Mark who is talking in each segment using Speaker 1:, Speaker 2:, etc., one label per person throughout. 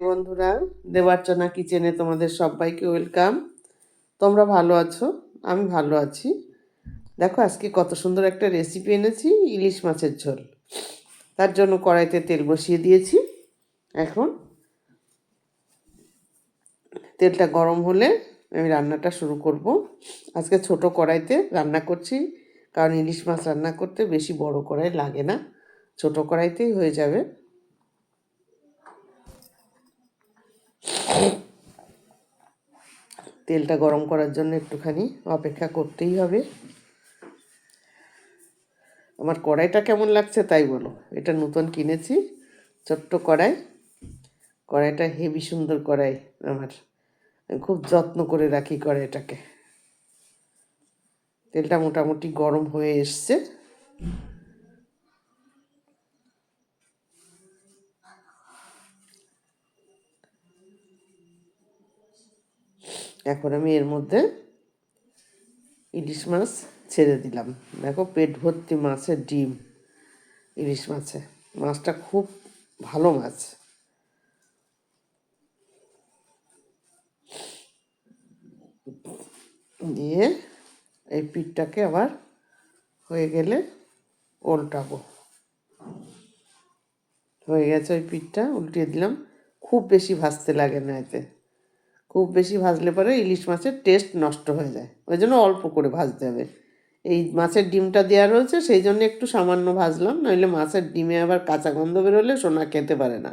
Speaker 1: বন্ধুরা দেবার্চনা কিচেনে তোমাদের সবাইকে ওয়েলকাম। তোমরা ভালো আছো? আমি ভালো আছি। দেখো, আজকে কত সুন্দর একটা রেসিপি এনেছি, ইলিশ মাছের ঝোল। তার জন্য কড়াইতে তেল বসিয়ে দিয়েছি। এখন তেলটা গরম হলে আমি রান্নাটা শুরু করব। আজকে ছোট কড়াইতে রান্না করছি, কারণ ইলিশ মাছ রান্না করতে বেশি বড় কড়াই লাগে না। ছোট কড়াইতেই হয়ে যাবে। তেলটা গরম করার জন্য একটুখানি অপেক্ষা করতেই হবে। আমার কড়াইটা কেমন লাগছে তাই বলো। এটা নতুন কিনেছি, ছোট্ট কড়াই। কড়াইটা হেভি সুন্দর কড়াই আমার। খুব যত্ন করে রাখি কড়াইটাকে। তেলটা মোটামুটি গরম হয়ে এসছে। এখন আমি এর মধ্যে ইলিশ মাছ ছেড়ে দিলাম। দেখো পেট ভর্তি মাছের ডিম, ইলিশ মাছে। মাছটা খুব ভালো মাছ। দিয়ে এই পিঠটাকে আবার হয়ে গেলে উল্টাবো হয়ে গেছে ওই পিঠটা, উল্টিয়ে দিলাম। খুব বেশি ভাজতে লাগে না এতে। খুব বেশি ভাজলে পরে ইলিশ মাছের টেস্ট নষ্ট হয়ে যায়। ওই জন্য অল্প করে ভাজতে হবে। এই মাছের ডিমটা দেওয়া রয়েছে, সেই জন্য একটু সামান্য ভাজলাম, নইলে মাছের ডিমে আবার কাঁচা গন্ধ বেরোলে সোনা খেতে পারে না।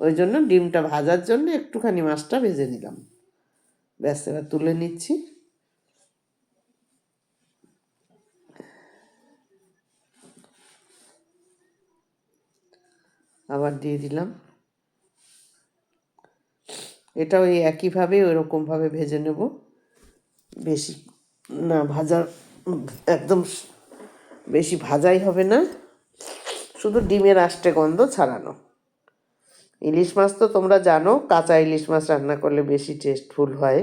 Speaker 1: ওই জন্য ডিমটা ভাজার জন্য একটুখানি মাছটা ভেজে নিলাম। ব্যাস, এবার তুলে নিচ্ছি। আবার দিয়ে দিলাম। এটা ওই একইভাবে ওইরকমভাবে ভেজে নেব। বেশি না, ভাজার একদম বেশি ভাজাই হবে না। শুধু ডিমের আষ্টে গন্ধ ছাড়ানো। ইলিশ মাছ তো তোমরা জানো, কাঁচা ইলিশ মাছ রান্না করলে বেশি টেস্টফুল হয়।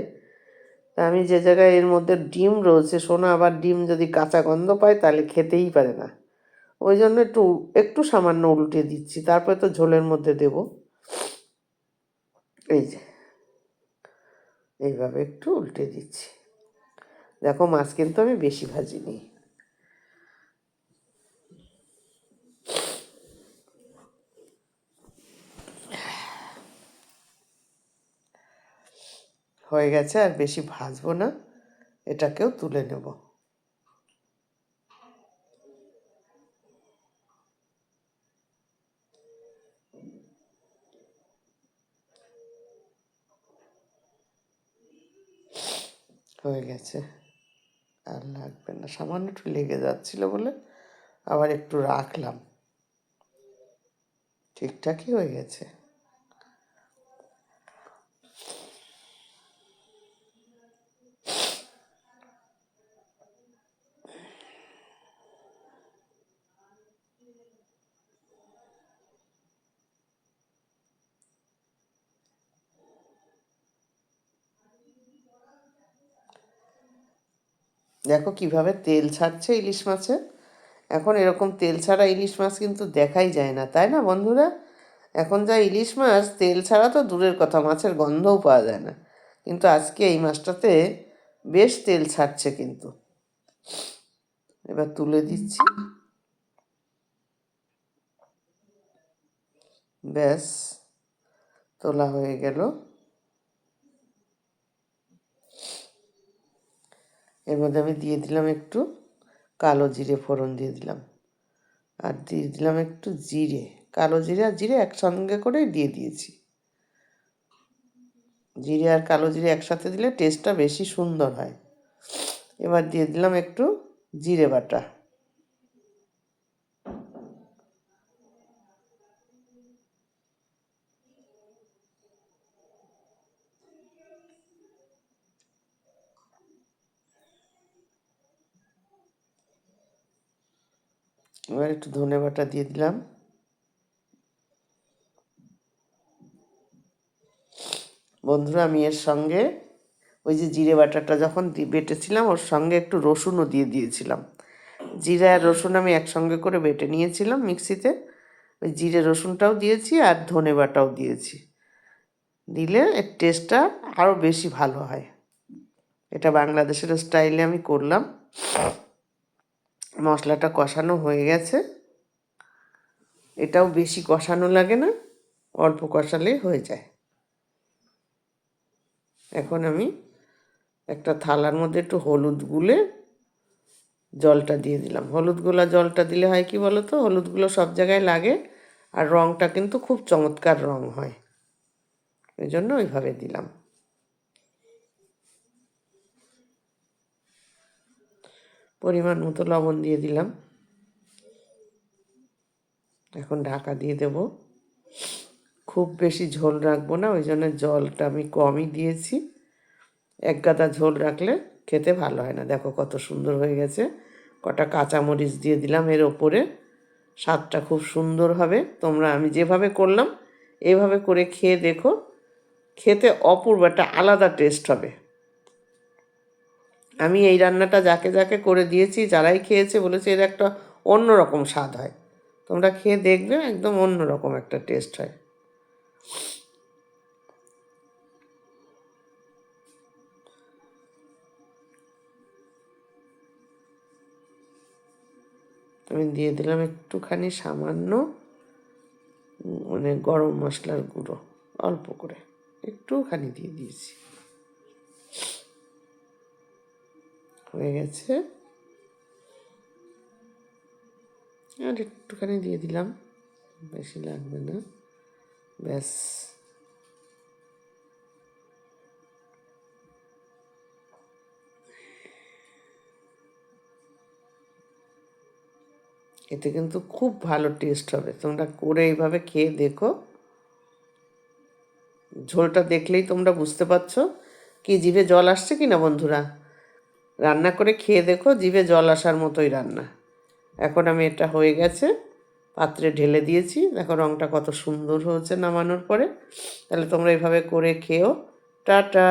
Speaker 1: তা আমি যে জায়গায় এর মধ্যে ডিম রয়েছে, সোনা আবার ডিম যদি কাঁচা গন্ধ পায় তাহলে খেতেই পারে না। ওই জন্য একটু একটু সামান্য উল্টে দিচ্ছি, তারপরে তো ঝোলের মধ্যে দেব। এই যে। এইভাবে একটু উল্টে দিচ্ছি। দেখো মাছ কিন্তু আমি বেশি ভাজিনি। হয়ে গেছে, আর বেশি ভাজবো না, এটাকেও তুলে নেব। হয়ে গেছে। আর লাগবে না। সামান্য একটু লেগে যাচ্ছিল বলে আবার একটু রাখলাম। ঠিকঠাকই হয়ে গেছে দেখো কীভাবে তেল ছাড়ছে ইলিশ মাছে। এখন এরকম তেল ছাড়া ইলিশ মাছ কিন্তু দেখাই যায় না, তাই না বন্ধুরা? এখন যা ইলিশ মাছ, তেল ছাড়া তো দূরের কথা, মাছের গন্ধও পাওয়া যায় না। কিন্তু আজকে এই মাছটাতে বেশ তেল ছাড়ছে কিন্তু। এবার তুলে দিচ্ছি। ব্যাস, তোলা হয়ে গেল। এর মধ্যে আমি দিয়ে দিলাম একটু কালো জিরে ফোড়ন দিয়ে দিলাম। আর দিয়ে দিলাম একটু জিরে, কালো জিরে আর জিরে একসঙ্গে করে দিয়ে দিয়েছি। জিরে আর কালো জিরে একসাথে দিলে টেস্টটা বেশি সুন্দর হয়। এবার দিয়ে দিলাম একটু জিরে বাটা। এবার একটু ধনে বাটা দিয়ে দিলাম। বন্ধুরা, আমি এর সঙ্গে ওই যে জিরে বাটাটা যখন বেটেছিলাম, ওর সঙ্গে একটু রসুনও দিয়ে দিয়েছিলাম। জিরা আর রসুন আমি একসঙ্গে করে বেটে নিয়েছিলাম মিক্সিতে। ওই জিরে রসুনটাও দিয়েছি আর ধনে বাটাও দিয়েছি। দিলে এর টেস্টটা আরও বেশি ভালো হয়। এটা বাংলাদেশের স্টাইলে আমি করলাম। মশলাটা কষানো হয়ে গেছে। এটাও বেশি কষানো লাগে না, অল্প কষালেই হয়ে যায়। এখন আমি একটা থালার মধ্যে একটু হলুদ গুলে জলটা দিয়ে দিলাম। হলুদ গোলা জলটা দিলে হয় কি বলো তো হলুদগুলো সব জায়গায় লাগে আর রঙটা কিন্তু খুব চমৎকার রং হয়। ওই জন্য ওইভাবে দিলাম। পরিমাণ মতো লবণ দিয়ে দিলাম। এখন ঢাকা দিয়ে দেব। খুব বেশি ঝোল রাখব না, ওই জন্য জলটা আমি কমই দিয়েছি। এক গাদা ঝোল রাখলে খেতে ভালো হয় না। দেখো কত সুন্দর হয়ে গেছে। কটা কাঁচামরিচ দিয়ে দিলাম এর ওপরে। স্বাদটা খুব সুন্দর হবে। তোমরা আমি যেভাবে করলাম, এভাবে করে খেয়ে দেখো। খেতে অপূর্ব, একটা আলাদা টেস্ট হবে। আমি এই রান্নাটা যাকে যাকে করে দিয়েছি, যারাই খেয়েছে বলেছে এর একটা অন্য রকম স্বাদ হয়। তোমরা খেয়ে দেখবে একদম অন্য রকম একটা টেস্ট হয়। আমি দিয়ে দিলাম একটুখানি সামান্য মানে গরম মশলার গুঁড়ো, অল্প করে, একটুখানি দিয়ে দিয়েছি। হয়ে গেছে। আর একটুখানি দিয়ে দিলাম, বেশি লাগবে না। ব্যাস। এতে কিন্তু খুব ভালো টেস্ট হবে। তোমরা করে এইভাবে খেয়ে দেখো। ঝোলটা দেখলেই তোমরা বুঝতে পারছ কি জিভে জল আসছে কি না বন্ধুরা? রান্না করে খেয়ে দেখো, জিভে জল আসার মতোই রান্না। এখন আমি এটা হয়ে গেছে, পাত্রে ঢেলে দিয়েছি। দেখো রঙটা কত সুন্দর হয়েছে নামানোর পরে। তাহলে তোমরা এভাবে করে খেও টাটা!